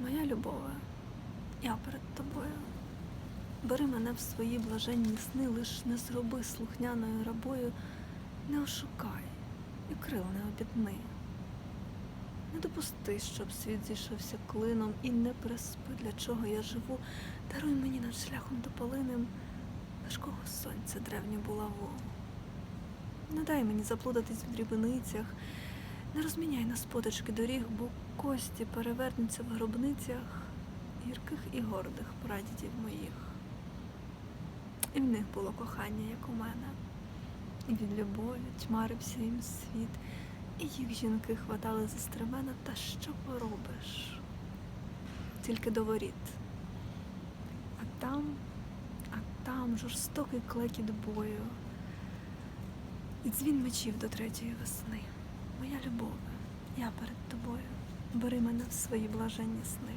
Моя любове, я перед тобою. Бери мене в свої блаженні сни, лиш не зроби слухняною рабою, не ошукай і крил не обідни. Не допусти, щоб світ зійшовся клином і не приспи, для чого я живу. Даруй мені над шляхом дополинним важкого сонця древню булаву. Не дай мені заплутатись в дрібницях, не розміняй на спотички доріг, бо кості перевернуться в гробницях гірких і гордих прадідів моїх. І в них було кохання, як у мене, і від любові тьмарився їм світ, і їх жінки хватали за стремена, та що поробиш? Тільки до воріт. А там, а там жорстокий клекіт бою, і дзвін мечів до третьої весни. Моя любов, я перед тобою. Бери мене в свої блаженні сни.